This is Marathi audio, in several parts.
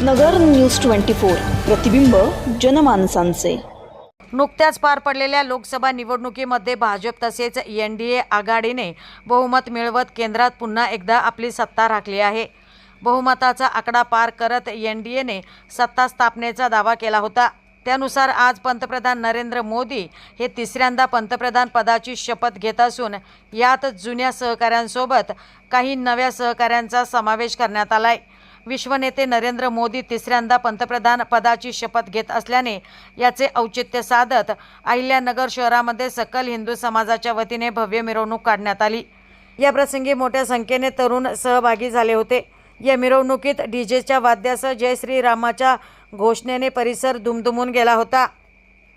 नगर न्यूज ट्वेंटी फोर प्रतिबिंब जनमानसांचे. नुकत्याच पार पडलेल्या लोकसभा निवडणुकीमध्ये भाजप तसेच एन डी ए आघाडीने बहुमत मिळवत केंद्रात पुन्हा एकदा आपली सत्ता राखली आहे. बहुमताचा आकडा पार करत एन डी एने सत्ता स्थापनेचा दावा केला होता. त्यानुसार आज पंतप्रधान नरेंद्र मोदी हे तिसऱ्यांदा पंतप्रधान पदाची शपथ घेत असून यात जुन्या सहकाऱ्यांसोबत काही नव्या सहकाऱ्यांचा समावेश करण्यात आला आहे विश्वनेते नरेंद्र मोदी तिसऱ्यांदा पंतप्रधान पदाची शपथ घेत असल्याने याचे औचित्य साधत अहिल्यानगर शहरामध्ये सकल हिंदू समाजाच्या वतीने भव्य मिरवणूक काढण्यात आली. या प्रसंगी मोठ्या संख्येने तरुण सहभागी झाले होते. या मिरवणुकीत डीजेच्या वाद्यासह जय श्रीरामाच्या घोषणेने परिसर दुमदुमून गेला होता.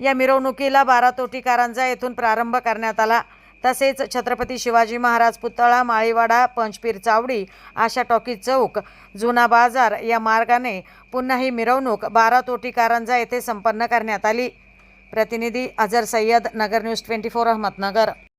या मिरवणुकीला बारा तोटीकारांचा येथून प्रारंभ करण्यात आला. तसेच छत्रपती शिवाजी महाराज पुतळा माळीवाडा पंचपीर चावडी आशा टॉकीज चौक जुना बाजार या मार्गाने पुन्हा ही मिरवणूक बारा तोटी कारंजा येथे संपन्न करण्यात आली. प्रतिनिधी Azhar Sayyad Nagar news twenty four Ahmednagar.